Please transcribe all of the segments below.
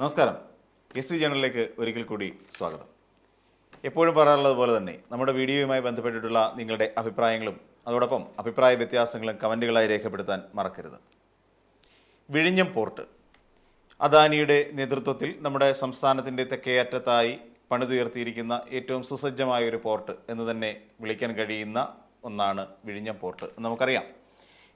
നമസ്കാരം. S V ജേണലിലേക്ക് ഒരിക്കൽ കൂടി സ്വാഗതം. എപ്പോഴും പറയാറുള്ളത് പോലെ തന്നെ നമ്മുടെ വീഡിയോയുമായി ബന്ധപ്പെട്ടിട്ടുള്ള നിങ്ങളുടെ അഭിപ്രായങ്ങളും അതോടൊപ്പം അഭിപ്രായ വ്യത്യാസങ്ങളും കമന്റുകളായി രേഖപ്പെടുത്താൻ മറക്കരുത്. വിഴിഞ്ഞം പോർട്ട്. അദാനിയുടെ നേതൃത്വത്തിൽ നമ്മുടെ സംസ്ഥാനത്തിന്റെ തെക്കേ അറ്റത്തായി പണിതുയർത്തിയിരിക്കുന്ന ഏറ്റവും സുസജ്ജമായ ഒരു പോർട്ട് എന്ന് തന്നെ വിളിക്കാൻ കഴിയുന്ന ഒന്നാണ് വിഴിഞ്ഞം പോർട്ട് നമുക്കറിയാം.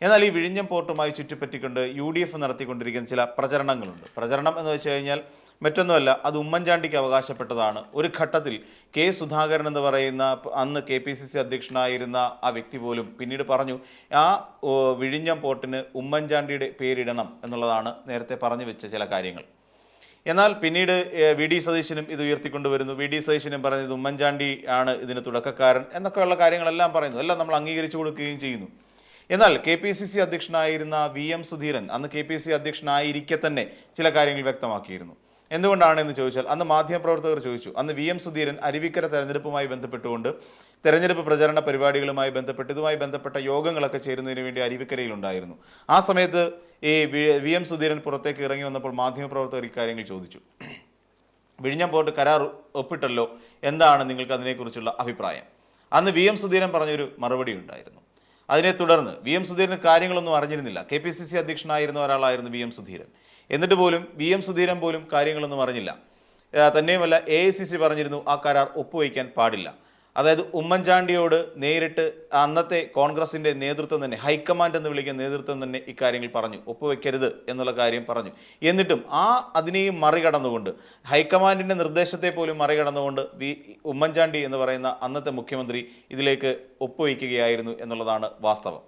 എന്നാൽ ഈ വിഴിഞ്ഞം പോർട്ടുമായി ചുറ്റിപ്പറ്റിക്കൊണ്ട് യു ഡി എഫ് നടത്തിക്കൊണ്ടിരിക്കുന്ന ചില പ്രചരണങ്ങളുണ്ട്. പ്രചരണം എന്ന് വെച്ച് കഴിഞ്ഞാൽ മറ്റൊന്നുമല്ല അത് ഉമ്മൻചാണ്ടിക്ക് അവകാശപ്പെട്ടതാണ്. ഒരു ഘട്ടത്തിൽ കെ സുധാകരൻ എന്ന് പറയുന്ന അന്ന് കെ പി സി സി അധ്യക്ഷനായിരുന്ന ആ വ്യക്തി പോലും പിന്നീട് പറഞ്ഞു ആ വിഴിഞ്ഞം പോർട്ടിന് ഉമ്മൻചാണ്ടിയുടെ പേരിടണം എന്നുള്ളതാണ് നേരത്തെ പറഞ്ഞു വെച്ച ചില കാര്യങ്ങൾ. എന്നാൽ പിന്നീട് വി ഡി സതീശനും ഇത് ഉയർത്തിക്കൊണ്ടുവരുന്നു. വി ഡി സതീശനും പറയുന്നത് ഉമ്മൻചാണ്ടി ആണ് ഇതിന് തുടക്കക്കാരൻ എന്നൊക്കെയുള്ള കാര്യങ്ങളെല്ലാം പറയുന്നു. എല്ലാം നമ്മൾ അംഗീകരിച്ചു കൊടുക്കുകയും ചെയ്യുന്നു. എന്നാൽ കെ പി സി സി അധ്യക്ഷനായിരുന്ന വി എം സുധീരൻ അന്ന് കെ പി സി അധ്യക്ഷനായിരിക്കെ തന്നെ ചില കാര്യങ്ങൾ വ്യക്തമാക്കിയിരുന്നു. എന്തുകൊണ്ടാണ് എന്ന് ചോദിച്ചാൽ അന്ന് മാധ്യമപ്രവർത്തകർ ചോദിച്ചു. അന്ന് വി എം സുധീരൻ അരുവിക്കര തെരഞ്ഞെടുപ്പുമായി ബന്ധപ്പെട്ടുകൊണ്ട് തെരഞ്ഞെടുപ്പ് പ്രചരണ പരിപാടികളുമായി ബന്ധപ്പെട്ട് ഇതുമായി ബന്ധപ്പെട്ട യോഗങ്ങളൊക്കെ ചേരുന്നതിന് വേണ്ടി അരുവിക്കരയിലുണ്ടായിരുന്നു ആ സമയത്ത് ഈ വി എം സുധീരൻ പുറത്തേക്ക് ഇറങ്ങി വന്നപ്പോൾ മാധ്യമപ്രവർത്തകർ ഇക്കാര്യങ്ങൾ ചോദിച്ചു. വിഴിഞ്ഞം പോർട്ട് കരാർ ഒപ്പിട്ടല്ലോ? എന്താണ് നിങ്ങൾക്ക് അതിനെക്കുറിച്ചുള്ള അഭിപ്രായം? അന്ന് വി എം സുധീരൻ പറഞ്ഞൊരു മറുപടി ഉണ്ടായിരുന്നു. അതിനെ തുടർന്ന് വി എം സുധീരന് കാര്യങ്ങളൊന്നും അറിഞ്ഞിരുന്നില്ല. കെ പി സി സി അധ്യക്ഷനായിരുന്ന ഒരാളായിരുന്നു വി എം സുധീരൻ. എന്നിട്ട് പോലും വി എം സുധീരൻ പോലും കാര്യങ്ങളൊന്നും അറിഞ്ഞില്ല. തന്നെയുമല്ല എ ഐ സി സി പറഞ്ഞിരുന്നു ആ കരാർ ഒപ്പുവയ്ക്കാൻ പാടില്ല. അതായത് ഉമ്മൻചാണ്ടിയോട് നേരിട്ട് അന്നത്തെ കോൺഗ്രസിന്റെ നേതൃത്വം തന്നെ ഹൈക്കമാൻഡ് എന്ന് വിളിക്കുന്ന നേതൃത്വം തന്നെ ഇക്കാര്യങ്ങൾ പറഞ്ഞു. ഒപ്പുവെക്കരുത് എന്നുള്ള കാര്യം പറഞ്ഞു. എന്നിട്ടും ആ അതിനെയും മറികടന്നുകൊണ്ട് ഹൈക്കമാൻഡിന്റെ നിർദ്ദേശത്തെ പോലും മറികടന്നുകൊണ്ട് വി ഉമ്മൻചാണ്ടി എന്ന് പറയുന്ന അന്നത്തെ മുഖ്യമന്ത്രി ഇതിലേക്ക് ഒപ്പുവയ്ക്കുകയായിരുന്നു എന്നുള്ളതാണ് വാസ്തവം.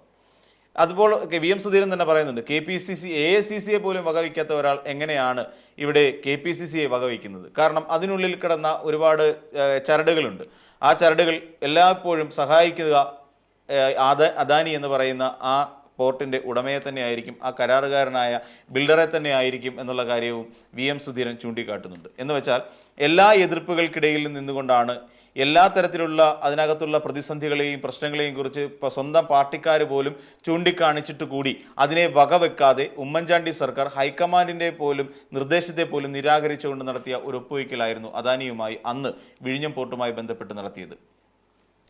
അതുപോലെ വി എം സുധീരൻ തന്നെ പറയുന്നുണ്ട് K P C C A A C സിയെ പോലും വകവയ്ക്കാത്ത ഒരാൾ എങ്ങനെയാണ് ഇവിടെ കെ പി സി സിയെ വകവയ്ക്കുന്നത് കാരണം അതിനുള്ളിൽ കിടന്ന ഒരുപാട് ചരടുകളുണ്ട്. ആ ചരടുകൾ എല്ലായ്പ്പോഴും സഹായിക്കുക അദ അദാനി എന്ന് പറയുന്ന ആ പോർട്ടിന്റെ ഉടമയെ തന്നെ ആയിരിക്കും ആ കരാറുകാരനായ ബിൽഡറെ തന്നെ ആയിരിക്കും എന്നുള്ള കാര്യവും വി എം സുധീരൻ ചൂണ്ടിക്കാട്ടുന്നുണ്ട്. എന്ന് വെച്ചാൽ എല്ലാ എതിർപ്പുകൾക്കിടയിൽ നിന്നുകൊണ്ടാണ് എല്ലാ തരത്തിലുള്ള അതിനകത്തുള്ള പ്രതിസന്ധികളെയും പ്രശ്നങ്ങളെയും കുറിച്ച് സ്വന്തം പാർട്ടിക്കാർ പോലും ചൂണ്ടിക്കാണിച്ചിട്ട് കൂടി അതിനെ വകവെക്കാതെ ഉമ്മൻചാണ്ടി സർക്കാർ ഹൈക്കമാൻഡിന്റെ പോലും നിർദ്ദേശത്തെ പോലും നിരാകരിച്ചുകൊണ്ട് നടത്തിയ ഒരു ഒപ്പുവയ്ക്കലായിരുന്നു അദാനിയുമായി അന്ന് വിഴിഞ്ഞം പോർട്ടുമായി ബന്ധപ്പെട്ട് നടത്തിയത്.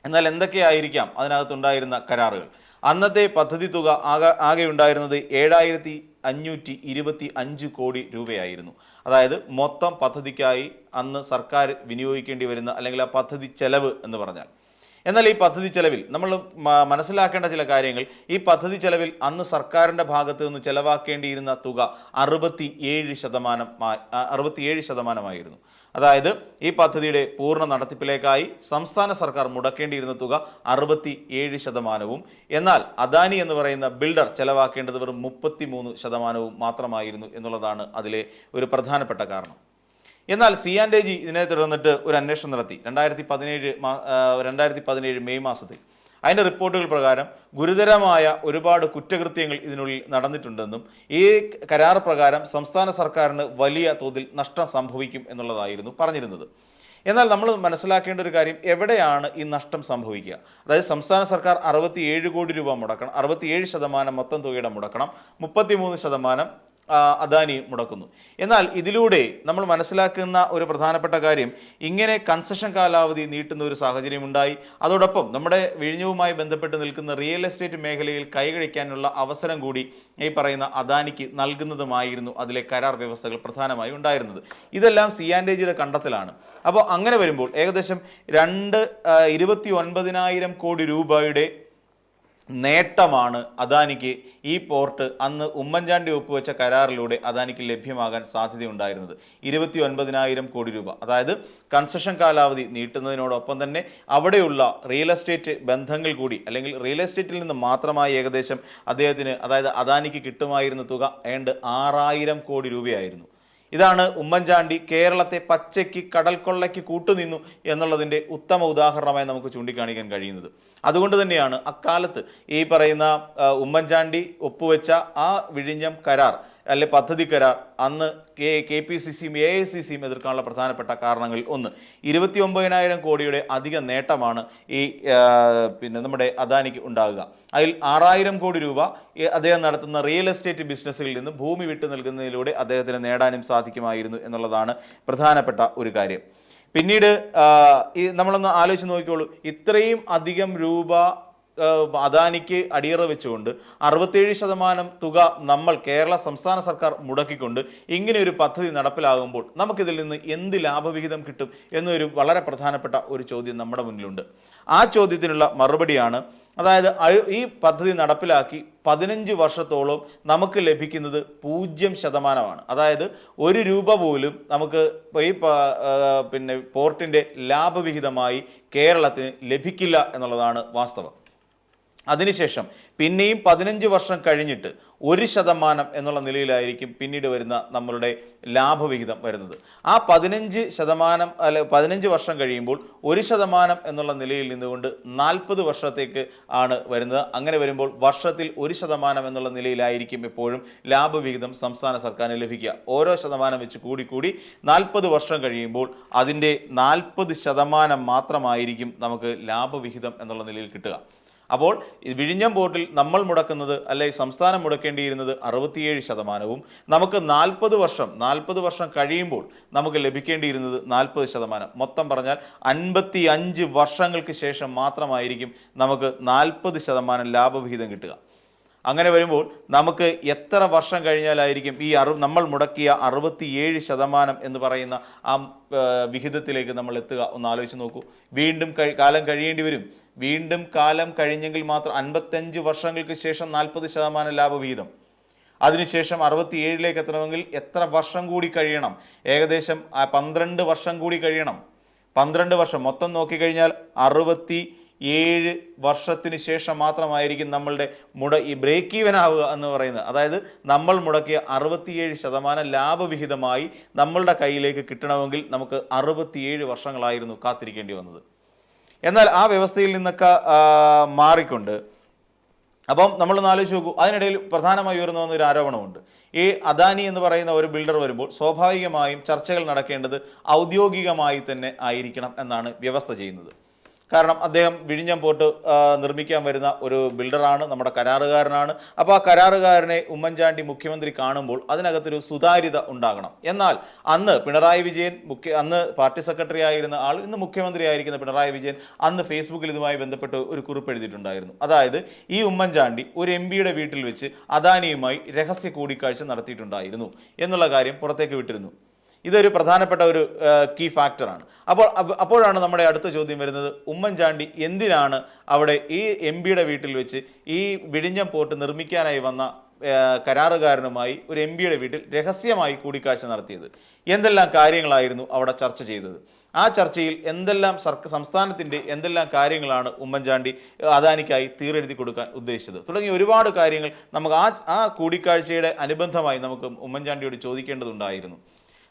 എന്നാൽ എന്തൊക്കെയായിരിക്കാം അതിനകത്തുണ്ടായിരുന്ന കരാറുകൾ? അന്നത്തെ പദ്ധതി തുക ആകെ ആകെ ഉണ്ടായിരുന്നത് ഏഴായിരത്തി അഞ്ഞൂറ്റി ഇരുപത്തി അഞ്ച് കോടി രൂപയായിരുന്നു. അതായത് മൊത്തം പദ്ധതിക്കായി അന്ന് സർക്കാർ വിനിയോഗിക്കേണ്ടി വരുന്ന അല്ലെങ്കിൽ ആ പദ്ധതി ചെലവ് എന്ന് പറഞ്ഞാൽ. എന്നാൽ ഈ പദ്ധതി ചെലവിൽ നമ്മൾ മനസ്സിലാക്കേണ്ട ചില കാര്യങ്ങൾ. ഈ പദ്ധതി ചെലവിൽ അന്ന് സർക്കാരിന്റെ ഭാഗത്ത് നിന്ന് ചെലവാക്കേണ്ടിയിരുന്ന തുക അറുപത്തി ഏഴ് ശതമാനം അറുപത്തിയേഴ് ശതമാനമായിരുന്നു. അതായത് ഈ പദ്ധതിയുടെ പൂർണ നടത്തിപ്പിലേക്കായി സംസ്ഥാന സർക്കാർ മുടക്കേണ്ടിയിരുന്ന തുക അറുപത്തി ഏഴ് ശതമാനവും. എന്നാൽ അദാനി എന്ന് പറയുന്ന ബിൽഡർ ചെലവാക്കേണ്ടത് വെറും മുപ്പത്തി മൂന്ന് ശതമാനവും മാത്രമായിരുന്നു എന്നുള്ളതാണ് അതിലെ ഒരു പ്രധാനപ്പെട്ട കാരണം. എന്നാൽ സി ആൻഡ് എ ജി ഇതിനെ തുടർന്നിട്ട് ഒരു അന്വേഷണം നടത്തി. രണ്ടായിരത്തി പതിനേഴ് രണ്ടായിരത്തി പതിനേഴ് മെയ് മാസത്തിൽ. അതിന്റെ റിപ്പോർട്ടുകൾ പ്രകാരം ഗുരുതരമായ ഒരുപാട് കുറ്റകൃത്യങ്ങൾ ഇതിനുള്ളിൽ നടന്നിട്ടുണ്ടെന്നും ഈ കരാർ പ്രകാരം സംസ്ഥാന സർക്കാരിന് വലിയ തോതിൽ നഷ്ടം സംഭവിക്കും എന്നുള്ളതായിരുന്നു പറഞ്ഞിരുന്നത്. എന്നാൽ നമ്മൾ മനസ്സിലാക്കേണ്ട ഒരു കാര്യം എവിടെയാണ് ഈ നഷ്ടം സംഭവിക്കുക? അതായത് സംസ്ഥാന സർക്കാർ അറുപത്തിയേഴ് കോടി രൂപ മുടക്കണം അറുപത്തിയേഴ് ശതമാനം മൊത്തം തുകയുടെ മുടക്കണം മുപ്പത്തിമൂന്ന് ശതമാനം അദാനി മുടക്കുന്നു. എന്നാൽ ഇതിലൂടെ നമ്മൾ മനസ്സിലാക്കുന്ന ഒരു പ്രധാനപ്പെട്ട കാര്യം ഇങ്ങനെ കൺസെഷൻ കാലാവധി നീട്ടുന്ന ഒരു സാഹചര്യം ഉണ്ടായി അതോടൊപ്പം നമ്മുടെ വിഴിഞ്ഞവുമായി ബന്ധപ്പെട്ട് നിൽക്കുന്ന റിയൽ എസ്റ്റേറ്റ് മേഖലയിൽ കൈകഴിക്കാനുള്ള അവസരം കൂടി ഈ പറയുന്ന അദാനിക്ക് നൽകുന്നതുമായിരുന്നു അതിലെ കരാർ വ്യവസ്ഥകൾ പ്രധാനമായും ഉണ്ടായിരുന്നത്. ഇതെല്ലാം സി ആൻഡ് എജിയുടെ കണ്ടെത്തലാണ്. അപ്പോൾ അങ്ങനെ വരുമ്പോൾ ഏകദേശം രണ്ട് ഇരുപത്തി ഒൻപതിനായിരം കോടി രൂപയുടെ നേട്ടമാണ് അദാനിക്ക് ഈ പോർട്ട് അന്ന് ഉമ്മൻചാണ്ടി ഒപ്പുവെച്ച കരാറിലൂടെ അദാനിക്ക് ലഭ്യമാകാൻ സാധ്യതയുണ്ടായിരുന്നത്. ഇരുപത്തി ഒൻപതിനായിരം കോടി രൂപ. അതായത് കൺസെഷൻ കാലാവധി നീട്ടുന്നതിനോടൊപ്പം തന്നെ അവിടെയുള്ള റിയൽ എസ്റ്റേറ്റ് ബന്ധങ്ങൾ കൂടി അല്ലെങ്കിൽ റിയൽ എസ്റ്റേറ്റിൽ നിന്ന് മാത്രമായി ഏകദേശം അദ്ദേഹത്തിന് അതായത് അദാനിക്ക് കിട്ടുമായിരുന്ന തുക ഏണ്ട് ആറായിരം കോടി രൂപയായിരുന്നു. ഇതാണ് ഉമ്മൻചാണ്ടി കേരളത്തെ പച്ചയ്ക്ക് കടൽ കൊള്ളയ്ക്ക് കൂട്ടുനിന്നു എന്നുള്ളതിന്റെ ഉത്തമ ഉദാഹരണമായി നമുക്ക് ചൂണ്ടിക്കാണിക്കാൻ കഴിയുന്നത്. അതുകൊണ്ട് തന്നെയാണ് അക്കാലത്ത് ഈ പറയുന്ന ഉമ്മൻചാണ്ടി ഒപ്പുവെച്ച ആ വിഴിഞ്ഞം കരാർ അല്ലെ പദ്ധതി കരാർ അന്ന് കെ കെ പി സി സിയും എ ഐ സി സിയും എതിർക്കാനുള്ള പ്രധാനപ്പെട്ട കാരണങ്ങളിൽ ഒന്ന്. ഇരുപത്തി ഒമ്പതിനായിരം കോടിയുടെ അധിക നേട്ടമാണ് ഈ പിന്നെ നമ്മുടെ അദാനിക്ക് ഉണ്ടാകുക. അതിൽ ആറായിരം കോടി രൂപ അദ്ദേഹം നടത്തുന്ന റിയൽ എസ്റ്റേറ്റ് ബിസിനസ്സുകളിൽ നിന്ന് ഭൂമി വിട്ടു നൽകുന്നതിലൂടെ അദ്ദേഹത്തിന് നേടാനും സാധിക്കുമായിരുന്നു എന്നുള്ളതാണ് പ്രധാനപ്പെട്ട ഒരു കാര്യം. പിന്നീട് നമ്മളൊന്ന് ആലോചിച്ച് നോക്കിക്കോളൂ. ഇത്രയും അധികം രൂപ അദാനിക്ക് അടിയറ വെച്ചുകൊണ്ട് അറുപത്തേഴ് ശതമാനം തുക നമ്മൾ കേരള സംസ്ഥാന സർക്കാർ മുടക്കിക്കൊണ്ട് ഇങ്ങനെ ഒരു പദ്ധതി നടപ്പിലാകുമ്പോൾ നമുക്കിതിൽ നിന്ന് എന്ത് ലാഭവിഹിതം കിട്ടും എന്നൊരു വളരെ പ്രധാനപ്പെട്ട ഒരു ചോദ്യം നമ്മുടെ മുന്നിലുണ്ട്. ആ ചോദ്യത്തിനുള്ള മറുപടിയാണ് അതായത് ഈ പദ്ധതി നടപ്പിലാക്കി പതിനഞ്ച് വർഷത്തോളം നമുക്ക് ലഭിക്കുന്നത് പൂജ്യം ശതമാനമാണ്. അതായത് ഒരു രൂപ പോലും നമുക്ക് ഈ പിന്നെ പോർട്ടിന്റെ ലാഭവിഹിതമായി കേരളത്തിന് ലഭിക്കില്ല എന്നുള്ളതാണ് വാസ്തവം. അതിനുശേഷം പിന്നെയും പതിനഞ്ച് വർഷം കഴിഞ്ഞിട്ട് ഒരു ശതമാനം എന്നുള്ള നിലയിലായിരിക്കും പിന്നീട് വരുന്ന നമ്മളുടെ ലാഭവിഹിതം വരുന്നത്. ആ പതിനഞ്ച് ശതമാനം അല്ല പതിനഞ്ച് വർഷം കഴിയുമ്പോൾ ഒരു ശതമാനം എന്നുള്ള നിലയിൽ നിന്നുകൊണ്ട് നാൽപ്പത് വർഷത്തേക്ക് ആണ് വരുന്നത്. അങ്ങനെ വരുമ്പോൾ വർഷത്തിൽ ഒരു ശതമാനം എന്നുള്ള നിലയിലായിരിക്കും എപ്പോഴും ലാഭവിഹിതം സംസ്ഥാന സർക്കാരിന് ലഭിക്കുക. ഓരോ ശതമാനം വെച്ച് കൂടിക്കൂടി കൂടി നാൽപ്പത് വർഷം കഴിയുമ്പോൾ അതിന്റെ നാൽപ്പത് ശതമാനം മാത്രമായിരിക്കും നമുക്ക് ലാഭവിഹിതം എന്നുള്ള നിലയിൽ കിട്ടുക. അപ്പോൾ വിഴിഞ്ഞം ബോർഡിൽ നമ്മൾ മുടക്കുന്നത് അല്ലെ സംസ്ഥാനം മുടക്കേണ്ടിയിരുന്നത് അറുപത്തിയേഴ് ശതമാനവും. നമുക്ക് നാൽപ്പത് വർഷം നാൽപ്പത് വർഷം കഴിയുമ്പോൾ നമുക്ക് ലഭിക്കേണ്ടിയിരുന്നത് നാൽപ്പത് ശതമാനം. മൊത്തം പറഞ്ഞാൽ അൻപത്തി അഞ്ച് വർഷങ്ങൾക്ക് ശേഷം മാത്രമായിരിക്കും നമുക്ക് നാൽപ്പത് ശതമാനം ലാഭവിഹിതം കിട്ടുക. അങ്ങനെ വരുമ്പോൾ നമുക്ക് എത്ര വർഷം കഴിഞ്ഞാലായിരിക്കും ഈ അറു നമ്മൾ മുടക്കിയ അറുപത്തിയേഴ് ശതമാനം എന്ന് പറയുന്ന ആ വിഹിതത്തിലേക്ക് നമ്മൾ എത്തുക? ഒന്ന് ആലോചിച്ച് നോക്കൂ. വീണ്ടും കാലം കഴിയേണ്ടി വരും. വീണ്ടും കാലം കഴിഞ്ഞെങ്കിൽ മാത്രം അൻപത്തഞ്ച് വർഷങ്ങൾക്ക് ശേഷം നാൽപ്പത് ശതമാനം ലാഭവിഹിതം അതിനുശേഷം അറുപത്തിയേഴിലേക്ക് എത്തണമെങ്കിൽ എത്ര വർഷം കൂടി കഴിയണം? ഏകദേശം പന്ത്രണ്ട് വർഷം കൂടി കഴിയണം. പന്ത്രണ്ട് വർഷം. മൊത്തം നോക്കിക്കഴിഞ്ഞാൽ അറുപത്തി ഏഴ് വർഷത്തിന് ശേഷം മാത്രമായിരിക്കും നമ്മളുടെ മുട ഈ ബ്രേക്ക് ഈവൻ ആവുക എന്ന് പറയുന്നത്. അതായത് നമ്മൾ മുടക്കിയ അറുപത്തിയേഴ് ശതമാനം ലാഭവിഹിതമായി നമ്മളുടെ കയ്യിലേക്ക് കിട്ടണമെങ്കിൽ നമുക്ക് അറുപത്തിയേഴ് വർഷങ്ങളായിരുന്നു കാത്തിരിക്കേണ്ടി വന്നത്. എന്നാൽ ആ വ്യവസ്ഥയിൽ നിന്നൊക്കെ മാറിക്കൊണ്ട്. അപ്പം നമ്മൾ ആലോചിച്ച് നോക്കൂ. അതിനിടയിൽ പ്രധാനമായി ഉയർന്നു വന്ന ഒരു ആരോപണമുണ്ട്. ഈ അദാനി എന്ന് പറയുന്ന ഒരു ബിൽഡർ വരുമ്പോൾ സ്വാഭാവികമായും ചർച്ചകൾ നടക്കേണ്ടത് ഔദ്യോഗികമായി തന്നെ ആയിരിക്കണം എന്നാണ് വ്യവസ്ഥ ചെയ്യുന്നത്. കാരണം അദ്ദേഹം വിഴിഞ്ഞം പോർട്ട് നിർമ്മിക്കാൻ വരുന്ന ഒരു ബിൽഡറാണ് നമ്മുടെ കരാറുകാരനാണ്. അപ്പോൾ ആ കരാറുകാരനെ ഉമ്മൻചാണ്ടി മുഖ്യമന്ത്രി കാണുമ്പോൾ അതിനകത്തൊരു സുതാര്യത ഉണ്ടാകണം. എന്നാൽ അന്ന് പിണറായി വിജയൻ മുഖ്യ അന്ന് പാർട്ടി സെക്രട്ടറി ആയിരുന്ന ആൾ ഇന്ന് മുഖ്യമന്ത്രി ആയിരിക്കുന്ന പിണറായി വിജയൻ അന്ന് ഫേസ്ബുക്കിൽ ഇതുമായി ബന്ധപ്പെട്ട് ഒരു കുറിപ്പ് എഴുതിയിട്ടുണ്ടായിരുന്നു. അതായത് ഈ ഉമ്മൻചാണ്ടി ഒരു എം പിയുടെ വീട്ടിൽ വെച്ച് അദാനിയുമായി രഹസ്യ കൂടിക്കാഴ്ച നടത്തിയിട്ടുണ്ടായിരുന്നു എന്നുള്ള കാര്യം പുറത്തേക്ക് വിട്ടിരുന്നു. ഇതൊരു പ്രധാനപ്പെട്ട ഒരു കീ ഫാക്ടറാണ് അപ്പോൾ അപ്പോഴാണ് നമ്മുടെ അടുത്ത ചോദ്യം വരുന്നത് ഉമ്മൻചാണ്ടി എന്തിനാണ് അവിടെ ഈ എം പിയുടെ വീട്ടിൽ വെച്ച് ഈ വിഴിഞ്ഞം പോർട്ട് നിർമ്മിക്കാനായി വന്ന കരാറുകാരനുമായി ഒരു എം പിയുടെ വീട്ടിൽ രഹസ്യമായി കൂടിക്കാഴ്ച നടത്തിയത്? എന്തെല്ലാം കാര്യങ്ങളായിരുന്നു അവിടെ ചർച്ച ചെയ്തത്? ആ ചർച്ചയിൽ എന്തെല്ലാം സർക്കാർ സംസ്ഥാനത്തിന്റെ എന്തെല്ലാം കാര്യങ്ങളാണ് ഉമ്മൻചാണ്ടി അദാനിക്കായി തീരെഴുതി കൊടുക്കാൻ ഉദ്ദേശിച്ചത്? തുടങ്ങിയ ഒരുപാട് കാര്യങ്ങൾ നമുക്ക് ആ ആ കൂടിക്കാഴ്ചയുടെ അനുബന്ധമായി നമുക്ക് ഉമ്മൻചാണ്ടിയോട് ചോദിക്കേണ്ടതുണ്ടായിരുന്നു.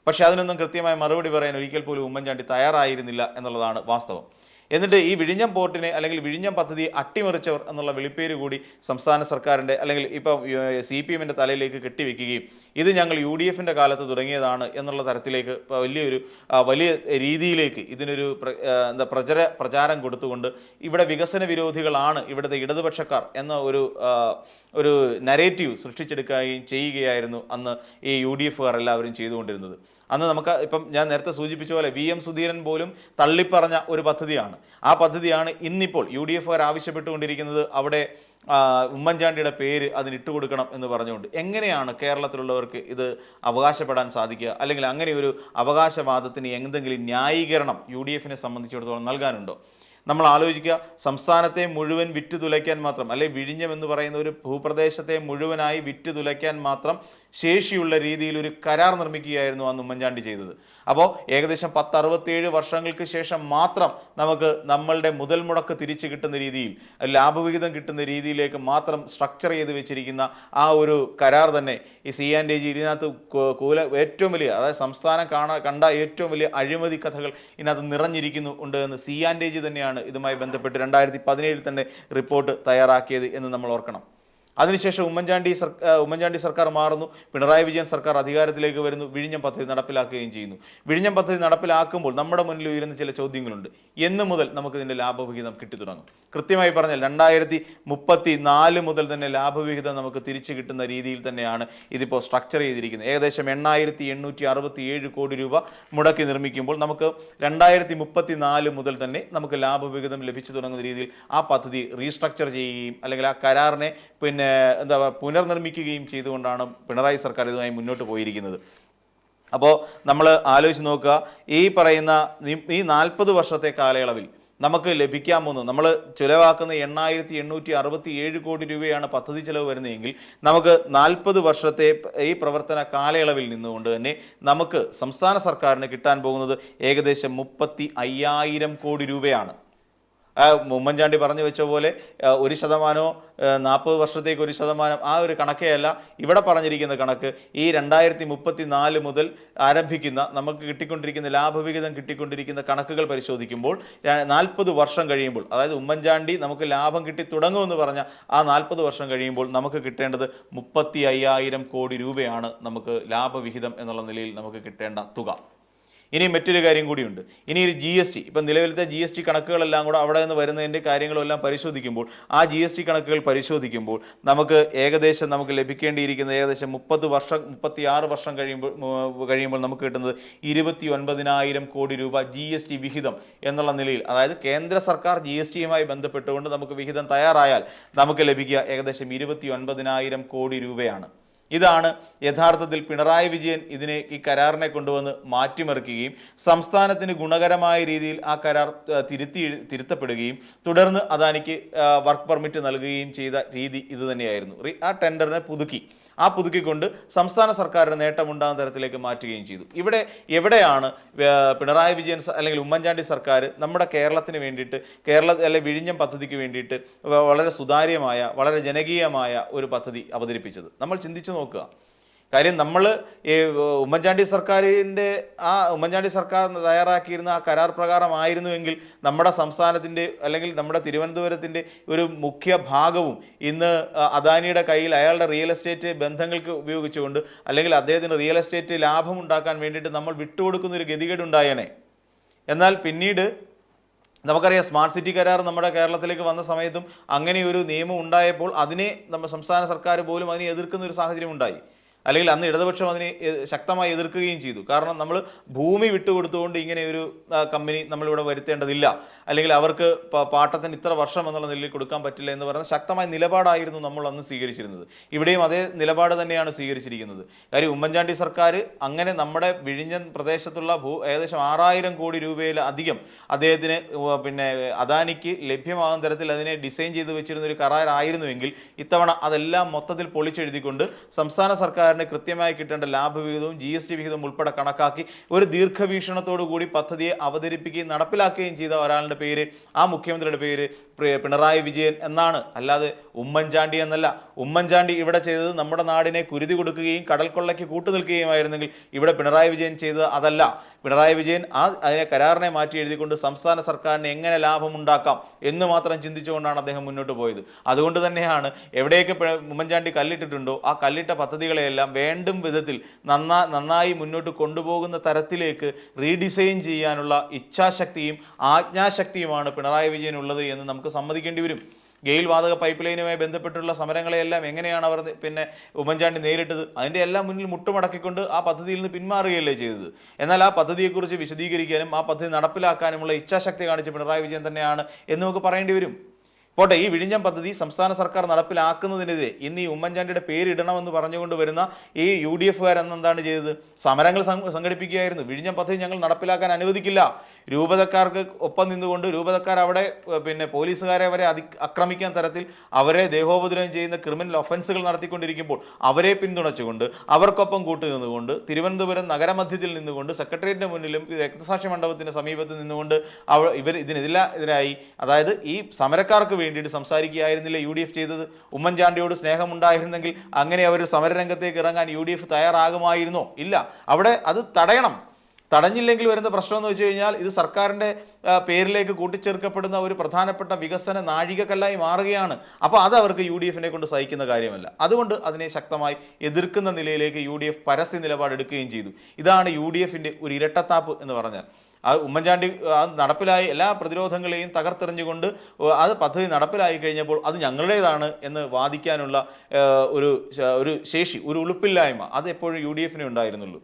പക്ഷെ അതിനൊന്നും കൃത്യമായ മറുപടി പറയാൻ ഒരിക്കൽ പോലും ഉമ്മൻചാണ്ടി തയ്യാറായിരുന്നില്ല എന്നുള്ളതാണ് വാസ്തവം. എന്നിട്ട് ഈ വിഴിഞ്ഞം പോർട്ടിനെ അല്ലെങ്കിൽ വിഴിഞ്ഞം പദ്ധതി അട്ടിമറിച്ചവർ എന്നുള്ള വിളിപ്പേര് കൂടി സംസ്ഥാന സർക്കാരിന്റെ അല്ലെങ്കിൽ ഇപ്പം സി പി എമ്മിന്റെ തലയിലേക്ക് കെട്ടിവെക്കുകയും ഇത് ഞങ്ങൾ യു ഡി എഫിന്റെ കാലത്ത് തുടങ്ങിയതാണ് എന്നുള്ള തരത്തിലേക്ക് വലിയൊരു വലിയ രീതിയിലേക്ക് ഇതിനൊരു എന്താ പ്രചര പ്രചാരം കൊടുത്തുകൊണ്ട് ഇവിടെ വികസന വിരോധികളാണ് ഇവിടുത്തെ ഇടതുപക്ഷക്കാർ എന്ന ഒരു ഒരു നരേറ്റീവ് സൃഷ്ടിച്ചെടുക്കുകയും ചെയ്യുകയായിരുന്നു അന്ന് ഈ യു ഡി എഫുകാർ എല്ലാവരും ചെയ്തുകൊണ്ടിരുന്നത്. അന്ന് നമുക്ക് ഇപ്പം ഞാൻ നേരത്തെ സൂചിപ്പിച്ച പോലെ വി എം സുധീരൻ പോലും തള്ളിപ്പറഞ്ഞ ഒരു പദ്ധതിയാണ്. ആ പദ്ധതിയാണ് ഇന്നിപ്പോൾ യു ഡി എഫുകാർ ആവശ്യപ്പെട്ടുകൊണ്ടിരിക്കുന്നത്. അവിടെ ഉമ്മൻചാണ്ടിയുടെ പേര് അതിനിട്ട് കൊടുക്കണം എന്ന് പറഞ്ഞുകൊണ്ട്. എങ്ങനെയാണ് കേരളത്തിലുള്ളവർക്ക് ഇത് അവകാശപ്പെടാൻ സാധിക്കുക? അല്ലെങ്കിൽ അങ്ങനെ ഒരു അവകാശവാദത്തിന് എന്തെങ്കിലും ന്യായീകരണം യു ഡി എഫിനെ സംബന്ധിച്ചിടത്തോളം നൽകാനുണ്ടോ? നമ്മൾ ആലോചിക്കുക സംസ്ഥാനത്തെ മുഴുവൻ വിറ്റ് തുലയ്ക്കാൻ മാത്രം അല്ലെ വിഴിഞ്ഞം എന്ന് പറയുന്ന ഒരു ഭൂപ്രദേശത്തെ മുഴുവനായി വിറ്റ് തുലയ്ക്കാൻ മാത്രം ശേഷിയുള്ള രീതിയിൽ ഒരു കരാർ നിർമ്മിക്കുകയായിരുന്നു അന്ന് ഉമ്മൻചാണ്ടി ചെയ്തത്. അപ്പോൾ ഏകദേശം പത്ത് അറുപത്തിയേഴ് വർഷങ്ങൾക്ക് ശേഷം മാത്രം നമുക്ക് നമ്മളുടെ മുതൽ മുടക്ക് തിരിച്ചു കിട്ടുന്ന രീതിയിൽ ലാഭവിഹിതം കിട്ടുന്ന രീതിയിലേക്ക് മാത്രം സ്ട്രക്ചർ ചെയ്ത് വെച്ചിരിക്കുന്ന ആ ഒരു കരാർ തന്നെ ഈ സി ആൻഡ് എ ജി ഇതിനകത്ത് കൂല ഏറ്റവും വലിയ അതായത് സംസ്ഥാനം കാണാൻ കണ്ട ഏറ്റവും വലിയ അഴിമതി കഥകൾ ഇതിനകത്ത് നിറഞ്ഞിരിക്കുന്നു ഉണ്ട് എന്ന് സി ആൻഡ് എ ജി തന്നെയാണ് ഇതുമായി ബന്ധപ്പെട്ട് രണ്ടായിരത്തി പതിനേഴിൽ തന്നെ റിപ്പോർട്ട് തയ്യാറാക്കിയത് എന്ന് നമ്മൾ ഓർക്കണം. അതിനുശേഷം ഉമ്മൻചാണ്ടി ഉമ്മൻചാണ്ടി സർക്കാർ മാറുന്നു. പിണറായി വിജയൻ സർക്കാർ അധികാരത്തിലേക്ക് വരുന്നു. വിഴിഞ്ഞം പദ്ധതി നടപ്പിലാക്കുകയും ചെയ്യുന്നു. വിഴിഞ്ഞം പദ്ധതി നടപ്പിലാക്കുമ്പോൾ നമ്മുടെ മുന്നിൽ ഉയരുന്ന ചില ചോദ്യങ്ങളുണ്ട്. എന്ന് മുതൽ നമുക്ക് ഇതിന്റെ ലാഭവിഹിതം കിട്ടി തുടങ്ങും കൃത്യമായി പറഞ്ഞാൽ രണ്ടായിരത്തി മുപ്പത്തി നാല് മുതൽ തന്നെ ലാഭവിഹിതം നമുക്ക് തിരിച്ചു കിട്ടുന്ന രീതിയിൽ തന്നെയാണ് ഇതിപ്പോൾ സ്ട്രക്ചർ ചെയ്തിരിക്കുന്നത്. ഏകദേശം എണ്ണായിരത്തി എണ്ണൂറ്റി അറുപത്തി ഏഴ് കോടി രൂപ മുടക്കി നിർമ്മിക്കുമ്പോൾ നമുക്ക് രണ്ടായിരത്തി മുപ്പത്തി നാല് മുതൽ തന്നെ നമുക്ക് ലാഭവിഹിതം ലഭിച്ചു തുടങ്ങുന്ന രീതിയിൽ ആ പദ്ധതി റീസ്ട്രക്ചർ ചെയ്യുകയും അല്ലെങ്കിൽ ആ കരാറിനെ പിന്നെ എന്താ പുനർനിർമ്മിക്കുകയും ചെയ്തുകൊണ്ടാണ് പിണറായി സർക്കാർ ഇതുമായി മുന്നോട്ട് പോയിരിക്കുന്നത്. അപ്പോൾ നമ്മൾ ആലോചിച്ച് നോക്കുക ഈ പറയുന്ന ഈ- നാൽപ്പത് വർഷത്തെ കാലയളവിൽ നമുക്ക് ലഭിക്കാൻ നമ്മൾ ചിലവാക്കുന്ന എണ്ണായിരത്തി എണ്ണൂറ്റി അറുപത്തി ഏഴ് കോടി രൂപയാണ് പദ്ധതി ചിലവ് വരുന്നതെങ്കിൽ നമുക്ക് നാൽപ്പത് വർഷത്തെ ഈ പ്രവർത്തന കാലയളവിൽ നിന്നുകൊണ്ട് തന്നെ നമുക്ക് സംസ്ഥാന സർക്കാരിന് കിട്ടാൻ പോകുന്നത് ഏകദേശം മുപ്പത്തി അയ്യായിരം കോടി രൂപയാണ്. ഉമ്മൻചാണ്ടി പറഞ്ഞു വെച്ച പോലെ ഒരു ശതമാനമോ നാൽപ്പത് വർഷത്തേക്ക് ഒരു ശതമാനം ആ ഒരു കണക്കേ അല്ല. ഇവിടെ പറഞ്ഞിരിക്കുന്ന കണക്ക് ഈ രണ്ടായിരത്തി മുപ്പത്തി നാല് മുതൽ ആരംഭിക്കുന്ന നമുക്ക് കിട്ടിക്കൊണ്ടിരിക്കുന്ന ലാഭവിഹിതം കിട്ടിക്കൊണ്ടിരിക്കുന്ന കണക്കുകൾ പരിശോധിക്കുമ്പോൾ നാൽപ്പത് വർഷം കഴിയുമ്പോൾ അതായത് ഉമ്മൻചാണ്ടി നമുക്ക് ലാഭം കിട്ടി തുടങ്ങുമെന്ന് പറഞ്ഞ ആ നാൽപ്പത് വർഷം കഴിയുമ്പോൾ നമുക്ക് കിട്ടേണ്ടത് മുപ്പത്തി അയ്യായിരം കോടി രൂപയാണ് നമുക്ക് ലാഭവിഹിതം എന്നുള്ള നിലയിൽ നമുക്ക് കിട്ടേണ്ട തുക. ഇനി മറ്റൊരു കാര്യം കൂടിയുണ്ട്. ഇനി ഒരു ജി എസ് ടി ഇപ്പം നിലവിലത്തെ ജി എസ് ടി കണക്കുകളെല്ലാം കൂടെ അവിടെ നിന്ന് വരുന്നതിന്റെ കാര്യങ്ങളെല്ലാം പരിശോധിക്കുമ്പോൾ ആ ജി എസ് ടി കണക്കുകൾ പരിശോധിക്കുമ്പോൾ നമുക്ക് ഏകദേശം നമുക്ക് ലഭിക്കേണ്ടിയിരിക്കുന്ന ഏകദേശം മുപ്പത് വർഷം മുപ്പത്തി ആറ് വർഷം കഴിയുമ്പോൾ കഴിയുമ്പോൾ നമുക്ക് കിട്ടുന്നത് ഇരുപത്തി ഒൻപതിനായിരം കോടി രൂപ ജി എസ് ടി വിഹിതം എന്നുള്ള നിലയിൽ. അതായത് കേന്ദ്ര സർക്കാർ ജി എസ് ടിയുമായി ബന്ധപ്പെട്ടുകൊണ്ട് നമുക്ക് വിഹിതം തയ്യാറായാൽ നമുക്ക് ലഭിക്കുക ഏകദേശം ഇരുപത്തി ഒൻപതിനായിരം കോടി രൂപയാണ്. ഇതാണ് യഥാർത്ഥത്തിൽ പിണറായി വിജയൻ ഇതിനെ ഈ കരാറിനെ കൊണ്ടുവന്ന് മാറ്റിമറിക്കുകയും സംസ്ഥാനത്തിന് ഗുണകരമായ രീതിയിൽ ആ കരാർ തിരുത്തി തിരുത്തപ്പെടുകയും തുടർന്ന് അദാനിക്ക് വർക്ക് പെർമിറ്റ് നൽകുകയും ചെയ്ത രീതി ഇതുതന്നെയായിരുന്നു ആ ടെൻഡറിനെ പുതുക്കി. ആ പുതുക്കിക്കൊണ്ട് സംസ്ഥാന സർക്കാരിന് നേട്ടമുണ്ടാകുന്ന തരത്തിലേക്ക് മാറ്റുകയും ചെയ്തു. ഇവിടെ എവിടെയാണ് പിണറായി വിജയൻ അല്ലെങ്കിൽ ഉമ്മൻചാണ്ടി സർക്കാർ നമ്മുടെ കേരളത്തിന് വേണ്ടിയിട്ട് കേരള അല്ലെ വിഴിഞ്ഞം പദ്ധതിക്ക് വേണ്ടിയിട്ട് വളരെ സുതാര്യമായ വളരെ ജനകീയമായ ഒരു പദ്ധതി അവതരിപ്പിച്ചത്? നമ്മൾ ചിന്തിച്ചു നോക്കുക. കാര്യം നമ്മൾ ഈ ഉമ്മൻചാണ്ടി സർക്കാരിന്റെ ആ ഉമ്മൻചാണ്ടി സർക്കാർ തയ്യാറാക്കിയിരുന്ന ആ കരാർ പ്രകാരമായിരുന്നുവെങ്കിൽ നമ്മുടെ സംസ്ഥാനത്തിന്റെ അല്ലെങ്കിൽ നമ്മുടെ തിരുവനന്തപുരത്തിന്റെ ഒരു മുഖ്യ ഭാഗവും ഇന്ന് അദാനിയുടെ കയ്യിൽ അയാളുടെ റിയൽ എസ്റ്റേറ്റ് ബന്ധങ്ങൾക്ക് ഉപയോഗിച്ചുകൊണ്ട് അല്ലെങ്കിൽ അദ്ദേഹത്തിന് റിയൽ എസ്റ്റേറ്റ് ലാഭം ഉണ്ടാക്കാൻ വേണ്ടിയിട്ട് നമ്മൾ വിട്ടുകൊടുക്കുന്ന ഒരു ഗതികേടുണ്ടായേനെ എന്നാൽ പിന്നീട് നമുക്കറിയാം സ്മാർട്ട് സിറ്റി കരാർ നമ്മുടെ കേരളത്തിലേക്ക് വന്ന സമയത്തും അങ്ങനെ ഒരു നിയമം ഉണ്ടായപ്പോൾ അതിനെ നമ്മുടെ സംസ്ഥാന സർക്കാർ പോലും അതിനെ എതിർക്കുന്ന ഒരു സാഹചര്യം ഉണ്ടായി. അല്ലെങ്കിൽ അന്ന് ഇടതുപക്ഷം അതിനെ ശക്തമായി എതിർക്കുകയും ചെയ്തു. കാരണം നമ്മൾ ഭൂമി വിട്ടുകൊടുത്തുകൊണ്ട് ഇങ്ങനെ ഒരു കമ്പനി നമ്മളിവിടെ വരുത്തേണ്ടതില്ല. അല്ലെങ്കിൽ അവർക്ക് പാട്ടത്തിന് ഇത്ര വർഷം എന്നുള്ള നിലയിൽ കൊടുക്കാൻ പറ്റില്ല എന്ന് പറയുന്ന ശക്തമായ നിലപാടായിരുന്നു നമ്മൾ അന്ന് സ്വീകരിച്ചിരുന്നത്. ഇവിടെയും അതേ നിലപാട് തന്നെയാണ് സ്വീകരിച്ചിരിക്കുന്നത്. കാര്യം ഉമ്മൻചാണ്ടി സർക്കാർ അങ്ങനെ നമ്മുടെ വിഴിഞ്ഞൻ പ്രദേശത്തുള്ള ഭൂ ഏകദേശം ആറായിരം കോടി രൂപയിൽ അധികം അദ്ദേഹത്തിന് പിന്നെ അദാനിക്ക് ലഭ്യമാകുന്ന തരത്തിൽ അതിനെ ഡിസൈൻ ചെയ്ത് വെച്ചിരുന്ന ഒരു കരാറായിരുന്നുവെങ്കിൽ ഇത്തവണ അതെല്ലാം മൊത്തത്തിൽ പൊളിച്ചെഴുതിക്കൊണ്ട് സംസ്ഥാന സർക്കാരിന് കൃത്യമായി കിട്ടേണ്ട ലാഭവിഹിതവും ജി എസ് ടി വിഹിതവും ഉൾപ്പെടെ കണക്കാക്കി ഒരു ദീർഘവീക്ഷണത്തോടു കൂടി പദ്ധതിയെ അവതരിപ്പിക്കുകയും നടപ്പിലാക്കുകയും ചെയ്ത ഒരാളുടെ പേര് ആ മുഖ്യമന്ത്രിയുടെ പേര് പിണറായി വിജയൻ എന്നാണ്. അല്ലാതെ ഉമ്മൻചാണ്ടി എന്നല്ല. ഉമ്മൻചാണ്ടി ഇവിടെ ചെയ്തത് നമ്മുടെ നാടിനെ കുരുതി കൊടുക്കുകയും കടൽ കൊള്ളയ്ക്ക് കൂട്ടുനിൽക്കുകയുമായിരുന്നെങ്കിൽ ഇവിടെ പിണറായി വിജയൻ ചെയ്തത് അതല്ല. പിണറായി വിജയൻ ആ അതിനെ കരാറിനെ മാറ്റി എഴുതിക്കൊണ്ട് സംസ്ഥാന സർക്കാരിന് എങ്ങനെ ലാഭമുണ്ടാക്കാം എന്ന് മാത്രം ചിന്തിച്ചുകൊണ്ടാണ് അദ്ദേഹം മുന്നോട്ട് പോയത്. അതുകൊണ്ട് തന്നെയാണ് എവിടെയൊക്കെ ഉമ്മൻചാണ്ടി കല്ലിട്ടിട്ടുണ്ടോ ആ കല്ലിട്ട പദ്ധതികളെയെല്ലാം വേണ്ടും വിധത്തിൽ നന്നാ നന്നായി മുന്നോട്ട് കൊണ്ടുപോകുന്ന തരത്തിലേക്ക് റീഡിസൈൻ ചെയ്യാനുള്ള ഇച്ഛാശക്തിയും ആജ്ഞാശക്തിയുമാണ് പിണറായി വിജയൻ ഉള്ളത് എന്ന് നമുക്ക് സമ്മതിക്കേണ്ടി വരും. ഗെയിൽ വാതക പൈപ്പ് ലൈനുമായി ബന്ധപ്പെട്ടുള്ള സമരങ്ങളെയെല്ലാം എങ്ങനെയാണ് അവർ പിന്നെ ഉമ്മൻചാണ്ടി നേരിട്ടത്? അതിന്റെ എല്ലാം മുന്നിൽ മുട്ടുമടക്കിക്കൊണ്ട് ആ പദ്ധതിയിൽ നിന്ന് പിന്മാറുകയല്ലേ ചെയ്തത്? എന്നാൽ ആ പദ്ധതിയെക്കുറിച്ച് വിശദീകരിക്കാനും ആ പദ്ധതി നടപ്പിലാക്കാനുമുള്ള ഇച്ഛാശക്തി കാണിച്ച പിണറായി വിജയൻ തന്നെയാണ് എന്ന് നമുക്ക് പറയേണ്ടി വരും. പോട്ടെ ഈ വിഴിഞ്ഞം പദ്ധതി സംസ്ഥാന സർക്കാർ നടപ്പിലാക്കുന്നതിനെതിരെ ഇന്ന് ഈ ഉമ്മൻചാണ്ടിയുടെ പേരിടണമെന്ന് പറഞ്ഞുകൊണ്ട് വരുന്ന ഈ യു ഡി എഫുകാർ എന്താണ് ചെയ്തത്? സമരങ്ങൾ സംഘടിപ്പിക്കുകയായിരുന്നു. വിഴിഞ്ഞം പദ്ധതി ഞങ്ങൾ നടപ്പിലാക്കാൻ അനുവദിക്കില്ല. രൂപതക്കാർക്ക് ഒപ്പം നിന്നുകൊണ്ട് രൂപതക്കാർ അവിടെ പിന്നെ പോലീസുകാരെ വരെ അതി ആക്രമിക്കാൻ തരത്തിൽ അവരെ ദേഹോപദ്രവം ചെയ്യുന്ന ക്രിമിനൽ ഒഫൻസുകൾ നടത്തിക്കൊണ്ടിരിക്കുമ്പോൾ അവരെ പിന്തുണച്ചുകൊണ്ട് അവർക്കൊപ്പം കൂട്ടുനിന്നുകൊണ്ട് തിരുവനന്തപുരം നഗരമധ്യത്തിൽ നിന്നുകൊണ്ട് സെക്രട്ടേറിയറ്റിന് മുന്നിലും രക്തസാക്ഷി മണ്ഡപത്തിന് സമീപത്ത് നിന്നുകൊണ്ട് അവ ഇവർ ഇതിനെതിരാ അതായത് ഈ സമരക്കാർക്ക് വേണ്ടിയിട്ട് സംസാരിക്കുകയായിരുന്നില്ല യു ഡി എഫ് ചെയ്തത്? ഉമ്മൻചാണ്ടിയോട് സ്നേഹമുണ്ടായിരുന്നെങ്കിൽ അങ്ങനെ അവർ സമരരംഗത്തേക്ക് ഇറങ്ങാൻ യു ഡി എഫ് തയ്യാറാകുമായിരുന്നോ? ഇല്ല. അവിടെ അത് തടയണം. തടഞ്ഞില്ലെങ്കിൽ വരുന്ന പ്രശ്നമെന്ന് വെച്ച് കഴിഞ്ഞാൽ ഇത് സർക്കാരിന്റെ പേരിലേക്ക് കൂട്ടിച്ചേർക്കപ്പെടുന്ന ഒരു പ്രധാനപ്പെട്ട വികസന നാഴികക്കല്ലായി മാറുകയാണ്. അപ്പോൾ അത് അവർക്ക് യു ഡി എഫിനെ കൊണ്ട് സഹിക്കുന്ന കാര്യമല്ല. അതുകൊണ്ട് അതിനെ ശക്തമായി എതിർക്കുന്ന നിലയിലേക്ക് യു ഡി എഫ് പരസ്യ നിലപാടെടുക്കുകയും ചെയ്തു. ഇതാണ് യു ഡി എഫിന്റെ ഒരു ഇരട്ടത്താപ്പ് എന്ന് പറഞ്ഞാൽ. ആ ഉമ്മൻചാണ്ടി അത് നടപ്പിലായി എല്ലാ പ്രതിരോധങ്ങളെയും തകർത്തെറിഞ്ഞുകൊണ്ട് അത് പദ്ധതി നടപ്പിലായി കഴിഞ്ഞപ്പോൾ അത് ഞങ്ങളുടേതാണ് എന്ന് വാദിക്കാനുള്ള ഒരു ഒരു ശേഷി ഒരു ഉളുപ്പില്ലായ്മ അത് എപ്പോഴും യു ഡി എഫിനെ ഉണ്ടായിരുന്നുള്ളൂ.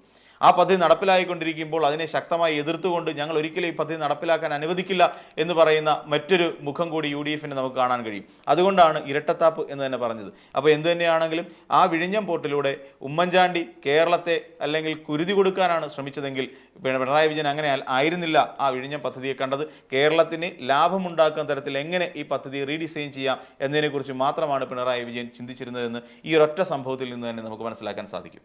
ആ പദ്ധതി നടപ്പിലായിക്കൊണ്ടിരിക്കുമ്പോൾ അതിനെ ശക്തമായി എതിർത്തുകൊണ്ട് ഞങ്ങൾ ഒരിക്കലും ഈ പദ്ധതി നടപ്പിലാക്കാൻ അനുവദിക്കില്ല എന്ന് പറയുന്ന മറ്റൊരു മുഖം കൂടി യു ഡി എഫിന് നമുക്ക് കാണാൻ കഴിയും. അതുകൊണ്ടാണ് ഇരട്ടത്താപ്പ് എന്ന് തന്നെ പറഞ്ഞത്. അപ്പോൾ എന്തു തന്നെയാണെങ്കിലും ആ വിഴിഞ്ഞം പോർട്ടിലൂടെ ഉമ്മൻചാണ്ടി കേരളത്തെ അല്ലെങ്കിൽ കുരുതി കൊടുക്കാനാണ് ശ്രമിച്ചതെങ്കിൽ പിണറായി വിജയൻ അങ്ങനെ ആയിരുന്നില്ല ആ വിഴിഞ്ഞം പദ്ധതിയെ കണ്ടത്. കേരളത്തിന് ലാഭമുണ്ടാക്കുന്ന തരത്തിൽ എങ്ങനെ ഈ പദ്ധതി റീഡിസൈൻ ചെയ്യാം എന്നതിനെക്കുറിച്ച് മാത്രമാണ് പിണറായി വിജയൻ ചിന്തിച്ചിരുന്നതെന്ന് ഈ ഒരൊറ്റ സംഭവത്തിൽ നിന്ന് തന്നെ നമുക്ക് മനസ്സിലാക്കാൻ സാധിക്കും.